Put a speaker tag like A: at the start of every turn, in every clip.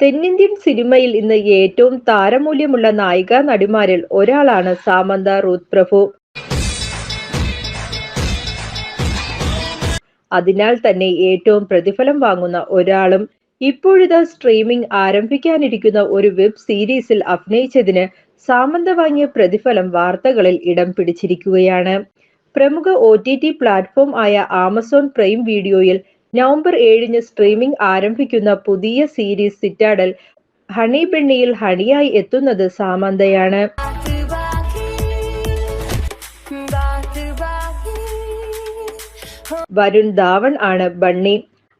A: തെന്നിന്ത്യൻ സിനിമയിൽ ഇന്ന് ഏറ്റവും താരമൂല്യമുള്ള നായിക നടിമാരിൽ ഒരാളാണ് സാമന്ത റൂത്ത് പ്രഭു അതിനാൽ തന്നെ ഏറ്റവും പ്രതിഫലം വാങ്ങുന്ന ഒരാളും ഇപ്പോഴിതാ സ്ട്രീമിംഗ് ആരംഭിക്കാനിരിക്കുന്ന ഒരു വെബ് സീരീസിൽ അഭിനയിച്ചതിന് സാമന്ത വാങ്ങിയ പ്രതിഫലം വാർത്തകളിൽ ഇടം പിടിച്ചിരിക്കുകയാണ്. പ്രമുഖ ഒ ടി ടി പ്ലാറ്റ്ഫോം ആയ ആമസോൺ പ്രൈം വീഡിയോയിൽ നവംബർ ഏഴിന് സ്ട്രീമിംഗ് ആരംഭിക്കുന്ന പുതിയ സീരീസ് സിറ്റാഡൽ ഹണി ബെണ്ണിയിൽ ഹണിയായി എത്തുന്നത് സാമന്തയാണ്. വരുൺ ധാവൺ ആണ് ബണ്ണി.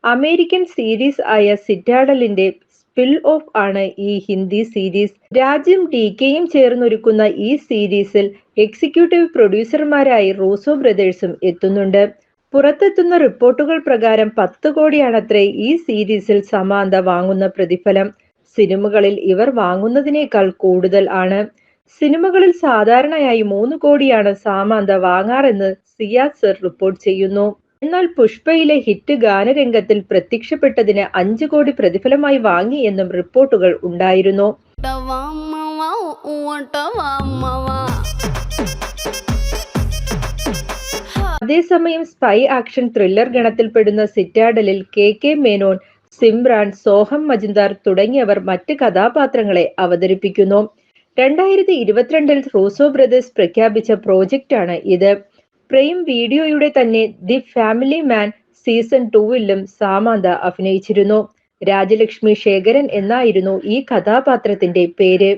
A: അമേരിക്കൻ സീരീസ് ആയ സിറ്റാഡലിന്റെ സ്പിൽ ഓഫ് ആണ് ഈ ഹിന്ദി സീരീസ് രാജ്യം ടി കെയും ചേർന്നൊരുക്കുന്ന ഈ സീരീസിൽ എക്സിക്യൂട്ടീവ് പ്രൊഡ്യൂസർമാരായി റോസോ ബ്രദേഴ്സും എത്തുന്നുണ്ട്. പുറത്തെത്തുന്ന റിപ്പോർട്ടുകൾ പ്രകാരം പത്ത് കോടിയാണത്രേ ഈ സീരീസിൽ സമാന്ത വാങ്ങുന്ന പ്രതിഫലം. സിനിമകളിൽ ഇവർ വാങ്ങുന്നതിനേക്കാൾ കൂടുതൽ ആണ്. സിനിമകളിൽ സാധാരണയായി മൂന്ന് കോടിയാണ് സാമാന്ത വാങ്ങാറെന്ന് സിയാദ് സർ റിപ്പോർട്ട് ചെയ്യുന്നു. എന്നാൽ പുഷ്പയിലെ ഹിറ്റ് ഗാനരംഗത്തിൽ പ്രത്യക്ഷപ്പെട്ടതിന് അഞ്ചു കോടി പ്രതിഫലമായി വാങ്ങി എന്നും റിപ്പോർട്ടുകൾ ഉണ്ടായിരുന്നു. അതേസമയം സ്പൈ ആക്ഷൻ ത്രില്ലർ ഗണത്തിൽപ്പെടുന്ന സിറ്റാഡലിൽ കെ കെ മേനോൻ സിംറാൻ സോഹം മജുന്ദാർ തുടങ്ങിയവർ മറ്റ് കഥാപാത്രങ്ങളെ അവതരിപ്പിക്കുന്നു. രണ്ടായിരത്തി ഇരുപത്തിരണ്ടിൽ റൂസോ ബ്രദേഴ്സ് പ്രഖ്യാപിച്ച പ്രോജക്റ്റാണ് ഇത്. പ്രേം വീഡിയോയുടെ തന്നെ ദി ഫാമിലി മാൻ സീസൺ ടൂവിലും സാമാന്ത അഭിനയിച്ചിരുന്നു. രാജലക്ഷ്മി ശേഖരൻ എന്നായിരുന്നു ഈ കഥാപാത്രത്തിന്റെ പേര്.